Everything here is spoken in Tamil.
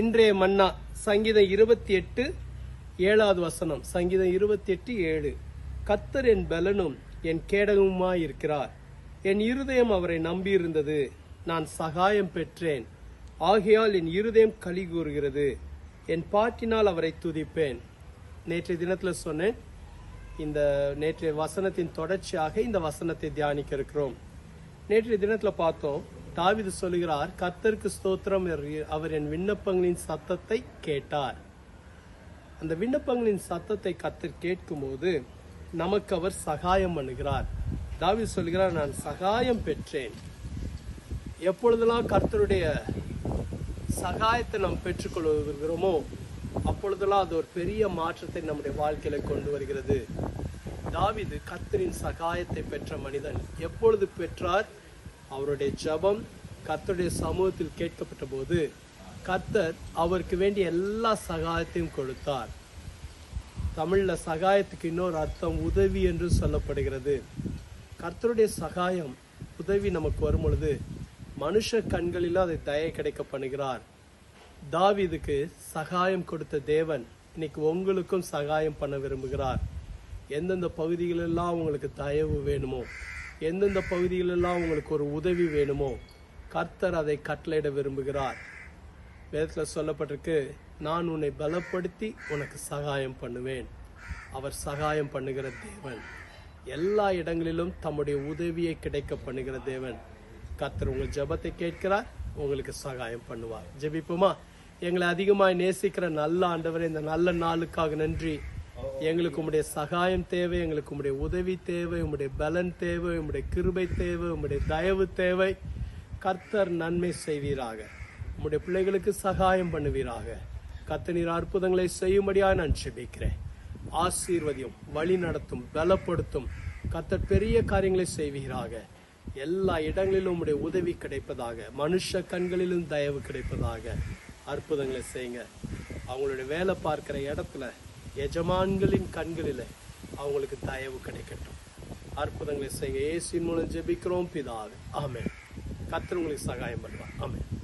இன்றைய மன்னா சங்கீதம் இருபத்தி எட்டு ஏழாவது வசனம். சங்கீதம் இருபத்தி எட்டு ஏழு. கத்தர் என் பலனும் என் கேடகமுமாய் இருக்கிறார் என் இருதயம் அவரை நம்பியிருந்தது. நான் சகாயம் பெற்றேன். ஆகையால் என் இருதயம் களி கூறுகிறது. என் பாட்டினால் அவரை துதிப்பேன். நேற்றைய தினத்தில் சொன்னேன் இந்த நேற்றைய வசனத்தின் தொடர்ச்சியாக இந்த வசனத்தை தியானிக்க இருக்கிறோம். நேற்றைய தினத்தில் பார்த்தோம் தாவிது சொல்லுகிறார் கர்த்தருக்கு ஸ்தோத்திரம் அவர் என் விண்ணப்பங்களின் சத்தத்தை கேட்டார். அந்த விண்ணப்பங்களின் சத்தத்தை கத்தர் கேட்கும்போது நமக்கு அவர் சகாயம் பண்ணுகிறார். தாவீது சொல்கிறார் நான் சகாயம் பெற்றேன். எப்பொழுதெல்லாம் கர்த்தருடைய சகாயத்தை நாம் பெற்றுக்கொள்கிறோமோ அப்பொழுதெல்லாம் அது ஒரு பெரிய மாற்றத்தை நம்முடைய வாழ்க்கையில கொண்டு வருகிறது. தாவிது கர்த்தரின் சகாயத்தை பெற்ற மனிதன். எப்பொழுது பெற்றார்? அவருடைய ஜெபம் கர்த்தருடைய சமூகத்தில் கேட்கப்பட்ட போது கர்த்தர் அவருக்கு வேண்டிய எல்லா சகாயத்தையும் கொடுத்தார். தமிழில் சகாயத்துக்கு இன்னொரு அர்த்தம் உதவி என்று சொல்லப்படுகிறது. கர்த்தருடைய சகாயம் உதவி நமக்கு வரும் பொழுது மனுஷ கண்களில் அதை தயை கிடைக்க பண்ணுகிறார். தாவிதுக்கு சகாயம் கொடுத்த தேவன் இன்னைக்கு உங்களுக்கும் சகாயம் பண்ண விரும்புகிறார். எந்தெந்த பகுதிகளெல்லாம் உங்களுக்கு தயவு வேணுமோ எந்தெந்த பகுதிகளெல்லாம் உங்களுக்கு ஒரு உதவி வேணுமோ கர்த்தர் அதை கட்டளையிட விரும்புகிறார். வேதத்தில் சொல்லப்பட்டிருக்கு நான் உன்னை பலப்படுத்தி உனக்கு சகாயம் பண்ணுவேன். அவர் சகாயம் பண்ணுகிற தேவன். எல்லா இடங்களிலும் தம்முடைய உதவியை கிடைக்க பண்ணுகிற தேவன். கர்த்தர் உங்கள் ஜெபத்தை கேட்கிறார் உங்களுக்கு சகாயம் பண்ணுவார். ஜெபிப்போமா? எங்களை அதிகமாக நேசிக்கிற நல்ல ஆண்டவரே இந்த நல்ல நாளுக்காக நன்றி. எங்களுக்கு உம்முடைய சகாயம் தேவை எங்களுக்கு உம்முடைய உதவி தேவை உம்முடைய பலன் தேவை உம்முடைய கிருபை தேவை உம்முடைய தயவு தேவை. கர்த்தர் நன்மை செய்வீராக. உம்முடைய பிள்ளைகளுக்கு சகாயம் பண்ணுவீராக. கத்தனீர் அற்புதங்களை செய்யும்படியாக நான் செபிக்கிறேன் ஆசீர்வதியும் வழி நடத்தும் பலப்படுத்தும். கர்த்தர் பெரிய காரியங்களை செய்வீராக. எல்லா இடங்களிலும் உம்முடைய உதவி கிடைப்பதாக மனுஷ கண்களிலும் தயவு கிடைப்பதாக. அற்புதங்களை செய்யுங்க. அவங்களுடைய வேலை பார்க்கிற இடத்துல எஜமான்களின் கண்களில் அவங்களுக்கு தயவு கிடைக்கட்டும். அற்புதங்களை செய்யுங்க ஏசின் மூலம் ஜெபிக்கிறோம் பிதாவே. ஆமே கத்திரவங்களுக்கு உங்களுக்கு சகாயம் பண்ணுவார். ஆமே